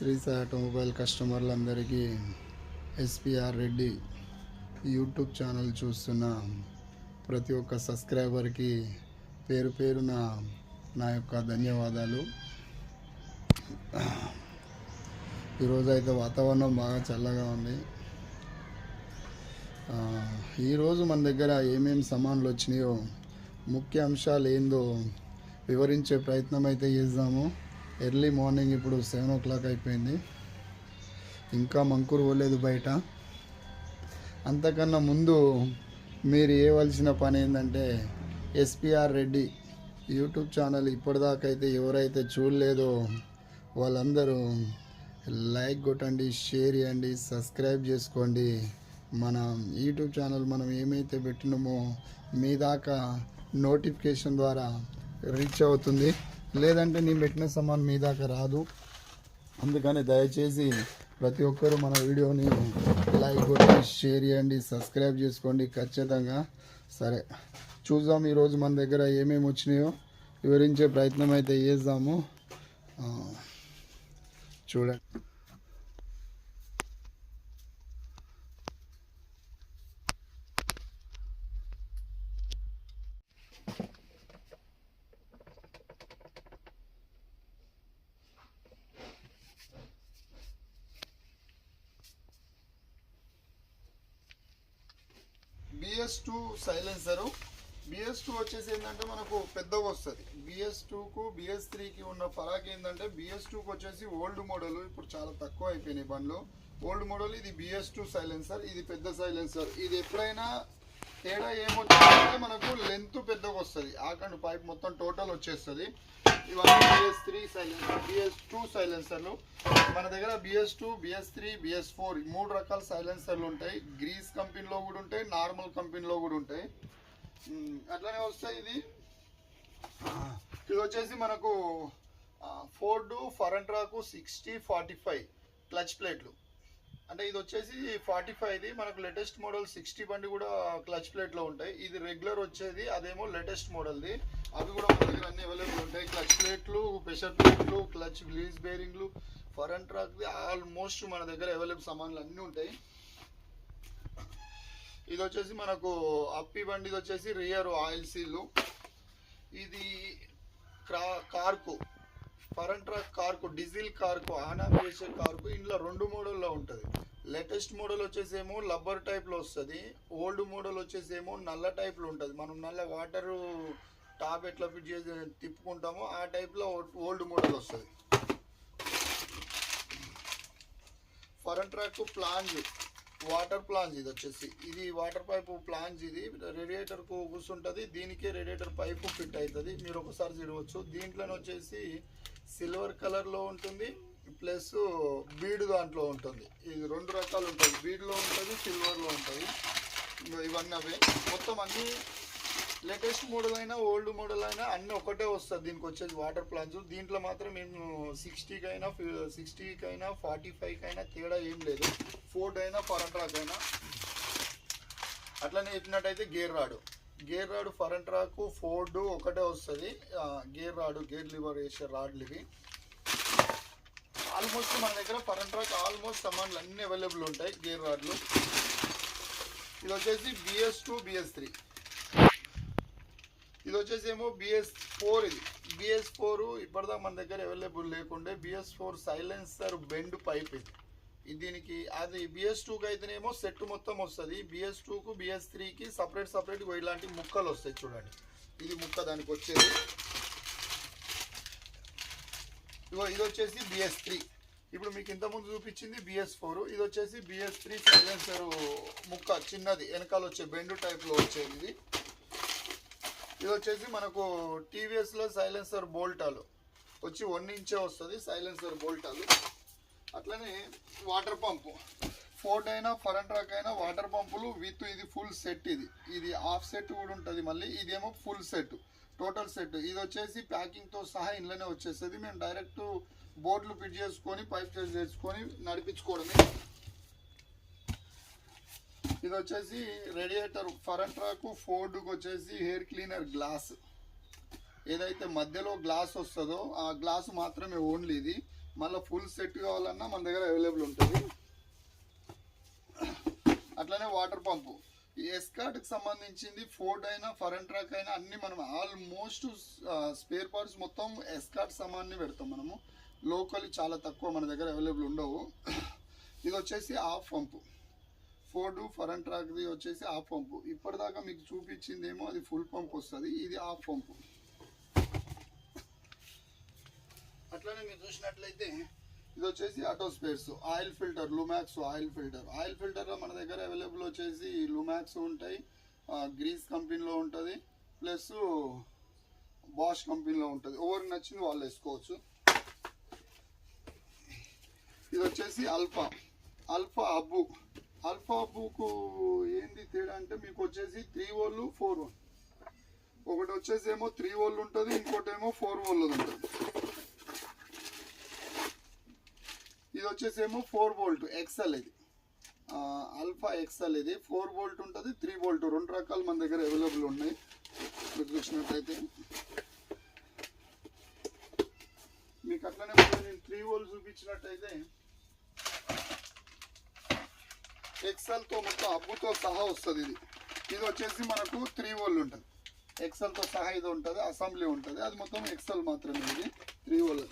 శ్రీస automobile కస్టమర్లందరికీ SPR Reddy YouTube channel చూస్తున్న ప్రతి ఒక్క సబ్స్క్రైబర్కి పేరు పేరున నా యొక్క ధన్యవాదాలు. ఈరోజు అయితే వాతావరణం బాగా చల్లగా ఉంది. ఈరోజు మన దగ్గర ఏమేమి సామాన్లు వచ్చినాయో ముఖ్య అంశాలు ఏందో వివరించే ప్రయత్నం అయితే చేద్దాము. ఎర్లీ మార్నింగ్ ఇప్పుడు సెవెన్ ఓ క్లాక్ అయిపోయింది. ఇంకా మంకూరు పోలేదు బయట. అంతకన్నా ముందు మీరు చేయవలసిన పని ఏంటంటే ఎస్పిఆర్ రెడ్డి యూట్యూబ్ ఛానల్ ఇప్పటిదాకా అయితే ఎవరైతే చూడలేదో వాళ్ళందరూ లైక్ కొట్టండి షేర్ చేయండి సబ్స్క్రైబ్ చేసుకోండి. మన యూట్యూబ్ ఛానల్ మనం ఏమైతే పెట్టినామో మీ దాకా నోటిఫికేషన్ ద్వారా రీచ్ అవుతుంది. లేదంటే నేను పెట్టిన సమాన్ మీ దాకా రాదు. అందుకని దయచేసి ప్రతి ఒక్కరూ మన వీడియోని లైక్ కొట్టి షేర్ చేయండి సబ్స్క్రైబ్ చేసుకోండి. ఖచ్చితంగా సరే. చూద్దాం ఈరోజు మన దగ్గర ఏమేమి వచ్చినాయో. వివరించే ప్రయత్నం అయితే చేద్దాము. చూడండి. BS two silencer BS two వచ్చేసి ఏంటంటే మనకు పెద్దగా వస్తుంది. బిఎస్ టూకు బిఎస్ త్రీకి ఉన్న ఫరాక్ ఏంటంటే బిఎస్ టూకి వచ్చేసి ఓల్డ్ మోడల్ ఇప్పుడు చాలా తక్కువ అయిపోయినాయి బండ్లు. ఓల్డ్ మోడల్ ఇది బిఎస్ టూ సైలెన్సర్ ఇది పెద్ద సైలెన్సర్ ఇది ఎప్పుడైనా తేడా ఏమొచ్చిందంటే మనకు లెంత్ పెద్దగా వస్తుంది. ఆకండి పైప్ మొత్తం టోటల్ వచ్చేస్తుంది. ఇవన్నీ BS three silencer BS two సైలెన్సర్లు మన దగ్గర BS two BS three BS four మూడు రకాల సైలెన్సర్లు ఉంటాయి. గ్రీస్ కంపెనీలో కూడా ఉంటాయి నార్మల్ కంపెనీలో కూడా ఉంటాయి. అట్లనే వస్తాయి ఇది. ఇది వచ్చేసి మనకు Ford front track sixty forty five clutch ప్లేట్లు అంటే ఇది వచ్చేసి ఫార్టీ ఫైవ్ది మనకు లేటెస్ట్ మోడల్ సిక్స్టీ బండి కూడా క్లచ్ ప్లేట్లో ఉంటాయి. ఇది రెగ్యులర్ వచ్చేది. అదేమో లేటెస్ట్ మోడల్ది అవి కూడా మన దగ్గర అన్ని అవైలబుల్ ఉంటాయి. క్లచ్ ప్లేట్లు ప్రెషర్ ప్లేట్లు క్లచ్ రిలీజ్ బేరింగ్లు ఫరెన్ ట్రాక్ది ఆల్మోస్ట్ మన దగ్గర అవైలబుల్ సామాన్లు అన్నీ ఉంటాయి. ఇది వచ్చేసి మనకు అప్పి బండిది వచ్చేసి రియర్ ఆయిల్ సీలు ఇది క్రా కార్కు ఫరంట్ ట్రక్ కార్కు డీజిల్ కార్కు ఆనా వేసే కార్కు ఇందులో రెండు మోడల్లో ఉంటుంది. లేటెస్ట్ మోడల్ వచ్చేసేమో లబ్బర్ టైప్లో వస్తుంది. ఓల్డ్ మోడల్ వచ్చేసేమో నల్ల టైప్లో ఉంటుంది. మనం నల్ల వాటర్ టాప్ ఎట్లా ఫిట్ చేసి తిప్పుకుంటామో ఆ టైప్లో ఓల్డ్ మోడల్ వస్తుంది. ఫరంట్ ట్రాక్ ప్లాంజ్ వాటర్ ప్లాంజ్ ఇది వచ్చేసి. ఇది వాటర్ పైపు ప్లాంజ్ ఇది. రేడియేటర్కు కూర్చుంటది దీనికే రేడియేటర్ పైపు ఫిట్ అవుతుంది మీరు ఒకసారి చూడవచ్చు. దీంట్లోనే వచ్చేసి సిల్వర్ కలర్లో ఉంటుంది ప్లస్ బీడ్ దాంట్లో ఉంటుంది. ఇది రెండు రకాలు ఉంటుంది బీడ్లో ఉంటుంది సిల్వర్లో ఉంటుంది ఇవన్నీ అవే. మొత్తం అన్ని లేటెస్ట్ మోడల్ అయినా ఓల్డ్ మోడల్ అయినా అన్ని ఒకటే వస్తుంది దీనికి వచ్చేది వాటర్ ప్లాంట్స్. దీంట్లో మాత్రం మేము సిక్స్టీకి అయినా సిక్స్టీకి అయినా ఫార్టీ ఫైవ్కి అయినా తేడా ఏం లేదు. ఫోర్డ్ అయినా ఫరంట్రాక్ అయినా. అట్లనే చెప్పినట్టయితే గేర్ రాడు. గేర్ రాడు ఫరంట్రాక్ ఫోర్డ్ ఒకటే వస్తుంది. గేర్ రాడు గేర్ లివర్ వేసే రాడ్లు ఇవి. ఆల్మోస్ట్ మన దగ్గర ఫరంట్రాక్ ఆల్మోస్ట్ సామాన్లు అన్నీ అవైలబుల్ ఉంటాయి గేర్ రాడ్లు. ఇది వచ్చేసి బిఎస్ టూ బిఎస్ త్రీ. ఇది వచ్చేసి ఏమో బిఎస్ ఫోర్ ఇది. బిఎస్ ఫోర్ ఇప్పటిదాకా మన దగ్గర అవైలబుల్ లేకుండే BS four silencer bend pipe ఇది. దీనికి అది బిఎస్ టూకి అయితేనేమో సెట్ మొత్తం వస్తుంది. బిఎస్ టూకు బిఎస్ త్రీకి సపరేట్ సపరేట్గా ఇలాంటి ముక్కలు వస్తాయి చూడండి. ఇది ముక్క దానికి వచ్చేది. ఇగో ఇది వచ్చేసి బిఎస్ త్రీ ఇప్పుడు మీకు ఇంతకుముందు చూపించింది బిఎస్ ఫోర్ ఇది వచ్చేసి బిఎస్ త్రీ సైలెన్సర్ ముక్క చిన్నది. వెనకాల వచ్చే బెండు టైప్లో వచ్చేది ఇది. ఇది వచ్చేసి మనకు టీవీఎస్లో సైలెన్సర్ బోల్టాలు వచ్చి వన్ ఇంచే వస్తుంది సైలెన్సర్ బోల్టాలు అట్లనే వాటర్ పంపు. ఫోర్డ్ అయినా ఫరంట్ ట్రాక్ అయినా వాటర్ పంపులు విత్ ఇది ఫుల్ సెట్ ఇది. ఇది హాఫ్ సెట్ కూడా ఉంటుంది మళ్ళీ ఇదేమో ఫుల్ సెట్ టోటల్ సెట్. ఇది వచ్చేసి ప్యాకింగ్తో సహా ఇంట్లోనే వచ్చేస్తుంది. మేము డైరెక్ట్ బోర్డులు ఫిట్ చేసుకొని పైప్ చేసి చేసుకొని నడిపించుకోవడమే. ఇది వచ్చేసి రేడియేటర్ ఫరంట్ ట్రాక్ ఫోర్డ్కి వచ్చేసి హెయిర్ క్లీనర్ గ్లాస్ ఏదైతే మధ్యలో గ్లాస్ వస్తుందో ఆ గ్లాస్ మాత్రమే ఓన్లీ ఇది. మళ్ళీ ఫుల్ సెట్ కావాలన్నా మన దగ్గర అవైలబుల్ ఉంటుంది. అట్లనే వాటర్ పంపు ఈ ఎస్కాట్కి సంబంధించింది ఫోర్డ్ అయినా ఫరెన్ ట్రాక్ అయినా అన్ని మనం ఆల్మోస్ట్ స్పేర్ పార్ట్స్ మొత్తం ఎస్కాట్ సమాన్ని పెడతాం మనము. లోకల్ చాలా తక్కువ మన దగ్గర అవైలబుల్ ఉండవు. ఇది వచ్చేసి ఆఫ్ పంపు ఫోర్డ్ ఫరెన్ ట్రాక్ది వచ్చేసి హాఫ్ పంపు ఇప్పటిదాకా మీకు చూపించిందేమో అది ఫుల్ పంప్ వస్తుంది. ఇది ఆఫ్ పంపు అట్లనే మీరు చూసినట్లయితే ఇది వచ్చేసి auto spares oil filter Lumax oil filter oil filter మన దగ్గర అవైలబుల్ వచ్చేసి లుమాక్స్ ఉంటాయి గ్రీస్ కంపెనీలో ఉంటుంది ప్లస్ బాష్ కంపెనీలో ఉంటుంది. ఎవరికి నచ్చింది వాళ్ళు వేసుకోవచ్చు. ఇది వచ్చేసి అల్ఫా అల్ఫా అబ్బు అల్ఫా అబ్బుకు ఏంది తేడా అంటే మీకు వచ్చేసి త్రీ ఓళ్ళు ఫోర్ ఓన్ ఒకటి వచ్చేసి ఏమో త్రీ ఓళ్ళు ఉంటుంది ఇంకోటి ఏమో ఫోర్ వోల్ ఉంటుంది. ఇది వచ్చేసి ఏమో ఫోర్ వోల్ట్ ఎక్సెల్ ఇది. అల్ఫా ఎక్సెల్ ఇది. ఫోర్ వోల్ట్ ఉంటుంది త్రీ వోల్ట్. రెండు రకాలు మన దగ్గర అవైలబుల్ ఉన్నాయి. మీరు చూసినట్లయితే మీకు అట్లనే నేను త్రీ వోల్ట్ చూపించినట్టయితే ఎక్సెల్తో మొత్తం అబ్బుతో సహా వస్తుంది ఇది. ఇది వచ్చేసి మనకు త్రీ వోల్ ఉంటుంది. ఎక్సెల్తో సహా ఇది ఉంటుంది అసెంబ్లీ ఉంటుంది. అది మొత్తం ఎక్సెల్ మాత్రమే ఇది. త్రీ వోల్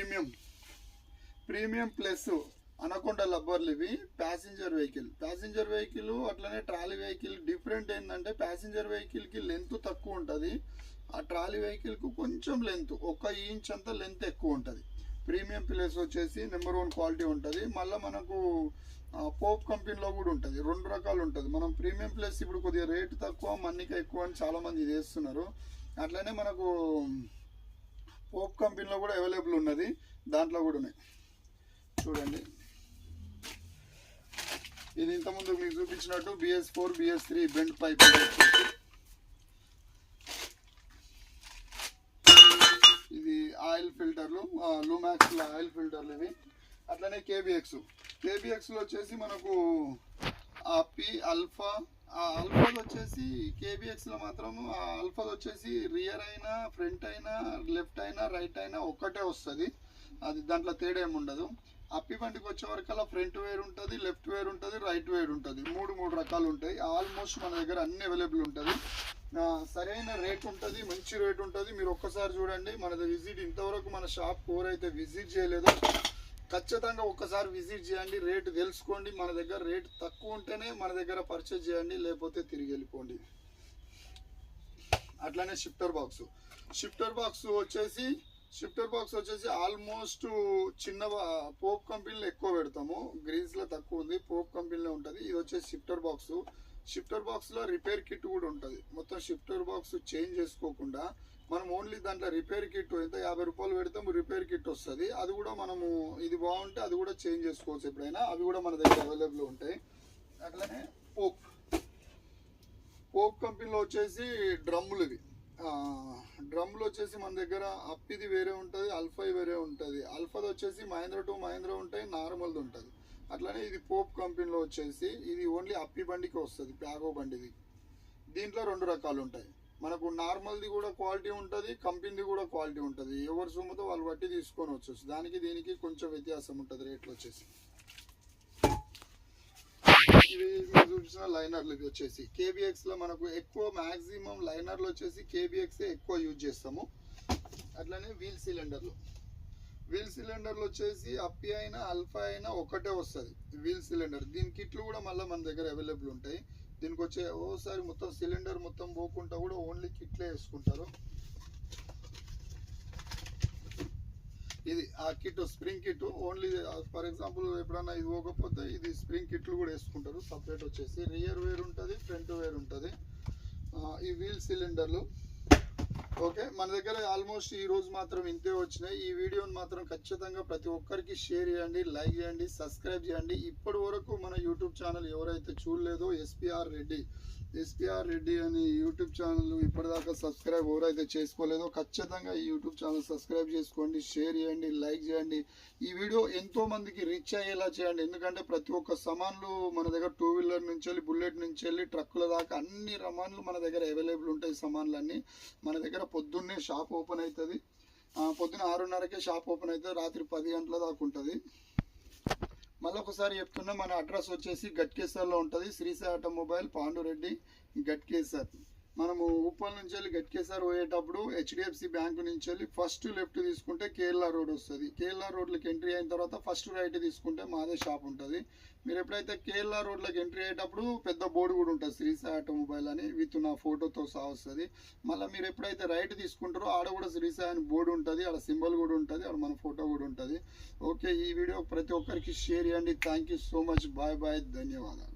ప్రీమియం. ప్రీమియం ప్లస్ అనకొండ లబ్బర్లు ఇవి ప్యాసింజర్ వెహికల్. ప్యాసింజర్ వెహికల్ అట్లనే ట్రాలీ వెహికల్. డిఫరెంట్ ఏంటంటే ప్యాసింజర్ వెహికల్కి లెంత్ తక్కువ ఉంటుంది. ఆ ట్రాలీ వెహికల్కు కొంచెం లెంత్ ఒక ఇంచ్ అంత లెంత్ ఎక్కువ ఉంటుంది. ప్రీమియం ప్లేస్ వచ్చేసి నెంబర్ వన్ క్వాలిటీ ఉంటుంది. మళ్ళీ మనకు పోప్ కంపెనీలో కూడా ఉంటుంది. రెండు రకాలు ఉంటుంది. మనం ప్రీమియం ప్లేస్ ఇప్పుడు కొద్దిగా రేటు తక్కువ మన్నిక ఎక్కువ అని చాలామంది చేస్తున్నారు అట్లనే మనకు పోప్ కంపెనీలో కూడా అవైలబుల్ ఉన్నది. దాంట్లో కూడా ఉన్నాయి. చూడండి. ఇది ఇంతకుముందు మీకు చూపించినట్టు BS four BS three bend pipe. ఇది ఆయిల్ ఫిల్టర్లు లూమాక్స్ ఆయిల్ ఫిల్టర్లు ఇవి. అట్లనే కేబిఎక్స్ కేబిఎక్స్లో వచ్చేసి మనకు పి అల్ఫా ఆ వచ్చేసి కేబిఎక్స్లో మాత్రము ఆ అల్ఫాజ్ వచ్చేసి రియర్ అయినా ఫ్రంట్ అయినా లెఫ్ట్ అయినా రైట్ అయినా ఒక్కటే వస్తుంది. అది దాంట్లో తేడా ఏమి ఉండదు. అప్పి బండికి వచ్చే వరకల్లా ఫ్రంట్ వేర్ ఉంటుంది లెఫ్ట్ వేర్ ఉంటుంది రైట్ వేర్ ఉంటుంది. మూడు మూడు రకాలు ఉంటాయి. ఆల్మోస్ట్ మన దగ్గర అన్ని అవైలబుల్ ఉంటుంది. సరైన రేట్ ఉంటుంది మంచి రేట్ ఉంటుంది. మీరు ఒక్కసారి చూడండి. మనది విజిట్ ఇంతవరకు మన షాప్ ఎవరైతే విజిట్ చేయలేదో ఖచ్చితంగా ఒక్కసారి విజిట్ చేయండి రేటు తెలుసుకోండి మన దగ్గర రేట్ తక్కువ ఉంటేనే మన దగ్గర పర్చేజ్ చేయండి లేకపోతే తిరిగి వెళ్ళిపోండి. అట్లానే షిఫ్టర్ బాక్స్ షిఫ్టర్ బాక్స్ వచ్చేసి షిఫ్టర్ బాక్స్ వచ్చేసి ఆల్మోస్ట్ చిన్న పోప్ కంపెనీలో ఎక్కువ పెడతాము. గ్రీన్స్లో తక్కువ ఉంది పోప్ కంపెనీలో ఉంటుంది. ఇది వచ్చేసి షిఫ్టర్ బాక్స్ షిఫ్టర్ బాక్స్లో రిపేర్ కిట్ కూడా ఉంటుంది. మొత్తం షిఫ్టర్ బాక్స్ చేంజ్ చేసుకోకుండా మనం ఓన్లీ దాంట్లో రిపేర్ కిట్ ఎంత? యాభై రూపాయలు పెడితే రిపేర్ కిట్ వస్తుంది. అది కూడా మనము ఇది బాగుంటే అది కూడా చేంజ్ చేసుకోవచ్చు ఎప్పుడైనా. అవి కూడా మన దగ్గర అవైలబుల్ ఉంటాయి. అట్లనే పోక్. పోప్ కంపెనీలో వచ్చేసి డ్రమ్ములు ఇవి. ఆ, డ్రమ్ములు వచ్చేసి మన దగ్గర అప్పిది వేరే ఉంటుంది అల్ఫాయి వేరే ఉంటుంది. అల్ఫాది వచ్చేసి మహేంద్ర టు మహేంద్ర ఉంటాయి నార్మల్ది ఉంటుంది. అట్లనే ఇది పోప్ కంపెనీలో వచ్చేసి ఇది ఓన్లీ అప్పి బండికి వస్తుంది ప్యాగో బండిది. దీంట్లో రెండు రకాలు ఉంటాయి. మనకు నార్మల్ది కూడా క్వాలిటీ ఉంటుంది కంపెనీది కూడా క్వాలిటీ ఉంటుంది. ఎవరి సొమ్ముతో వాళ్ళు బట్టి తీసుకొని వచ్చేసి దానికి దీనికి కొంచెం వ్యత్యాసం ఉంటుంది రేట్లు వచ్చేసి. ఇవి మీరు చూసిన లైనర్లు ఇవి వచ్చేసి. కేబిఎక్స్లో మనకు ఎక్కువ మ్యాక్సిమం లైనర్లు వచ్చేసి కేబిఎక్సే ఎక్కువ యూజ్ చేస్తాము. అట్లనే వీల్ సిలిండర్లు. వీల్ సిలిండర్లు వచ్చేసి అప్పి అయినా అల్ఫా అయినా ఒకటే వస్తుంది. Wheel cylinder. దీని కిట్లు కూడా మళ్ళీ మన దగ్గర అవైలబుల్ ఉంటాయి. దీనికి వచ్చే ఓసారి మొత్తం సిలిండర్ మొత్తం పోకుండా కూడా ఓన్లీ కిట్లే వేసుకుంటారు. ఇది ఆ kit spring kit only for example ఎప్పుడన్నా ఇది పోకపోతే ఇది స్ప్రింగ్ కిట్లు కూడా వేసుకుంటారు సపరేట్ వచ్చేసి. రియర్ వేర్ ఉంటుంది ఫ్రంట్ వేర్ ఉంటుంది. ఈ వీల్ సిలిండర్లు. ఓకే మన దగ్గర ఆల్మోస్ట్ ఈ రోజు మాత్రం ఇంతే వచ్చినాయి. ఈ వీడియోని మాత్రం ఖచ్చితంగా ప్రతి ఒక్కరికి షేర్ చేయండి లైక్ చేయండి సబ్స్క్రైబ్ చేయండి. ఇప్పటి వరకు మన యూట్యూబ్ ఛానల్ ఎవరైతే చూడలేదో ఎస్పిఆర్ రెడ్డి ఎస్పిఆర్ రెడ్డి అని యూట్యూబ్ ఛానల్ ఇప్పటిదాకా సబ్స్క్రైబ్ ఎవరైతే చేసుకోలేదో ఖచ్చితంగా ఈ యూట్యూబ్ ఛానల్ సబ్స్క్రైబ్ చేసుకోండి షేర్ చేయండి లైక్ చేయండి. ఈ వీడియో ఎంతో మందికి రీచ్ అయ్యేలా చేయండి. ఎందుకంటే ప్రతి ఒక్క సామాన్లు మన దగ్గర టూ వీలర్ నుంచి వెళ్ళి బుల్లెట్ నుంచి వెళ్ళి ట్రక్కుల దాకా అన్ని రమాన్లు మన దగ్గర అవైలబుల్ ఉంటాయి సామాన్లన్నీ. మన దగ్గర పొద్దున్నే షాప్ ఓపెన్ అవుతుంది. పొద్దున ఆరున్నరకే షాప్ ఓపెన్ అవుతుంది రాత్రి పది గంటల దాకా ఉంటుంది. మళ్ళీ ఒకసారి చెప్తున్నా మన అడ్రస్ వచ్చేసి గట్కేసర్లో ఉంటుంది. శ్రీసాయి ఆటోమొబైల్ పాండురెడ్డి గట్కేసర్ మనము ఉప్పల్ నుంచి వెళ్ళి గట్కేసర్ పోయేటప్పుడు హెచ్డిఎఫ్సి బ్యాంకు నుంచి వెళ్ళి ఫస్ట్ లెఫ్ట్ తీసుకుంటే కేరళ రోడ్ వస్తుంది. కేరళ రోడ్లోకి ఎంట్రీ అయిన తర్వాత ఫస్ట్ రైట్ తీసుకుంటే మాదే షాప్ ఉంటుంది. మీరు ఎప్పుడైతే కేరళ రోడ్లోకి ఎంట్రీ అయ్యేటప్పుడు పెద్ద బోర్డు కూడా ఉంటుంది. శ్రీసాయి ఆటోమొబైల్ అని విత్ నా ఫోటోతో సహా వస్తుంది. మళ్ళీ మీరు ఎప్పుడైతే రైట్ తీసుకుంటారో ఆడ కూడా శ్రీసాయి అని బోర్డు ఉంటుంది. ఆడ సింబల్ కూడా ఉంటుంది. ఆడ మన ఫోటో కూడా ఉంటుంది. ఓకే ఈ వీడియో ప్రతి ఒక్కరికి షేర్ చేయండి. Thank you so much bye bye ధన్యవాదాలు.